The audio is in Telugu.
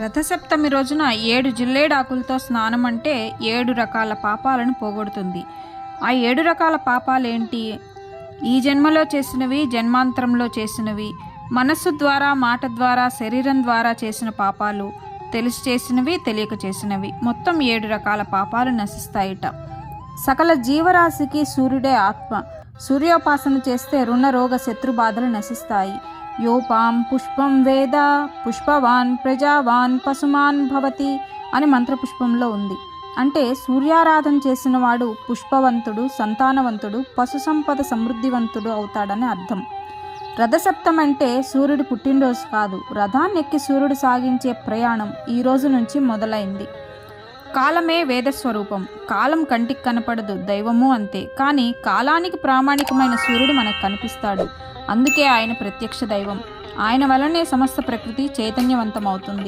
రథసప్తమి రోజున ఏడు జిల్లేడాకులతో స్నానం అంటే ఏడు రకాల పాపాలను పోగొడుతుంది. ఆ ఏడు రకాల పాపాలేంటి? ఈ జన్మలో చేసినవి జన్మాంతరంలో చేసినవి మనస్సు ద్వారా మాట ద్వారా శరీరం ద్వారా చేసిన పాపాలు తెలిసి చేసినవి తెలియక చేసినవి. మొత్తం ఏడు రకాల పాపాలు నశిస్తాయిట. సకల జీవరాశికి సూర్యుడే ఆత్మ. సూర్యోపాసన చేస్తే రుణ రోగ శత్రు బాధలు నశిస్తాయి. యోపాం పుష్పం వేద పుష్పవాన్ ప్రజావాన్ పశుమాన్ భవతి అని మంత్రపుష్పంలో ఉంది. అంటే సూర్యారాధన చేసినవాడు పుష్పవంతుడు సంతానవంతుడు పశు సంపద సమృద్ధివంతుడు అవుతాడని అర్థం. రథసప్తం అంటే సూర్యుడు పుట్టినరోజు కాదు. రథాన్నెక్కి సూర్యుడు సాగించే ప్రయాణం ఈ రోజు నుంచి మొదలైంది. కాలమే వేదస్వరూపం. కాలం కంటికి కనపడదు దైవము అంతే. కానీ కాలానికి ప్రామాణికమైన సూర్యుడు మనకు కనిపిస్తాడు. అందుకే ఆయన ప్రత్యక్ష దైవం. ఆయన వలనే సమస్త ప్రకృతి చైతన్యవంతమవుతుంది.